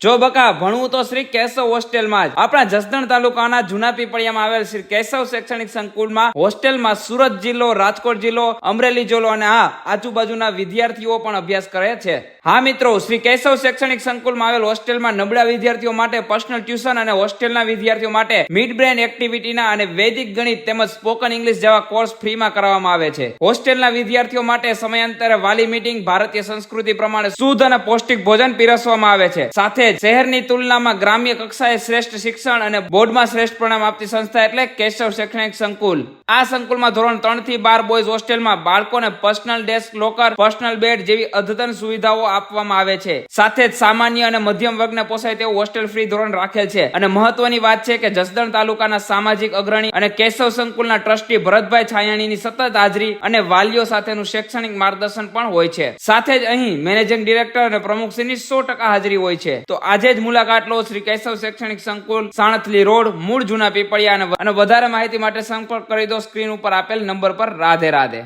જો બકા, ભણવું તો શ્રી કેશવ હોસ્ટેલમાં જ. આપણા જસદણ તાલુકાના જૂના પીપળિયામાં આવેલ શ્રી કેશવ શૈક્ષણિક સંકુલમાં હોસ્ટેલમાં સુરત જિલ્લો, રાજકોટ જિલ્લો, અમરેલી જિલ્લો અને હા, આજુબાજુના વિદ્યાર્થીઓ પણ અભ્યાસ કરે છે. હા મિત્રો, શ્રી કેશવ શૈક્ષણિક સંકુલમાં આવેલ હોસ્ટેલમાં નબળા વિદ્યાર્થીઓ માટે પર્સનલ ટ્યુશન અને હોસ્ટેલના વિદ્યાર્થીઓ માટે મિડ બ્રેન એક્ટિવિટીના અને વૈદિક ગણિત તેમજ સ્પોકન ઇંગ્લિશ જેવા કોર્સ ફ્રીમાં કરવામાં આવે છે. હોસ્ટેલના વિદ્યાર્થીઓ માટે સમયાંતરે વાલી મીટિંગ ભારતીય સંસ્કૃતિ પ્રમાણે શુદ્ધ અને પૌષ્ટિક ભોજન પીરસવામાં આવે છે. સાથે શહેરની તુલનામાં ગ્રામ્ય કક્ષાએ શ્રેષ્ઠ શિક્ષણ અને બોર્ડમાં શ્રેષ્ઠ પરિણામ આપતી સંસ્થા એટલે કેશવ શૈક્ષણિક સંકુલ. આ સંકુલમાં ધોરણ ત્રણથી બાર બોયઝ હોસ્ટેલમાં બાળકોને personal desk, locker, personal bed જેવી અદ્યતન સુવિધાઓ આપવામાં આવે છે. સાથે જ સામાન્ય અને મધ્યમ વર્ગને પોસાય તેવું હોસ્ટેલ ફ્રી ધોરણ રાખેલ છે. અને મહત્વની વાત છે કે જસદણ તાલુકાના સામાજિક અગ્રણી અને કેશવ સંકુલના ટ્રસ્ટી ભરતભાઈ છાયાણીની સતત હાજરી અને વાલીઓ સાથેનું શૈક્ષણિક માર્ગદર્શન પણ હોય છે. સાથે જ અહીં મેનેજિંગ ડિરેક્ટર અને પ્રમુખશ્રીની સો ટકા હાજરી હોય છે. તો આજે જ મુલાકાત લો શ્રી કેશવ શૈક્ષણિક સંકુલ, સાણથલી રોડ, મૂળ જૂના પીપળિયા અને- વધારે માહિતી માટે સંપર્ક કરી દો સ્ક્રીન ઉપર આપેલ નંબર પર રાધે રાધે.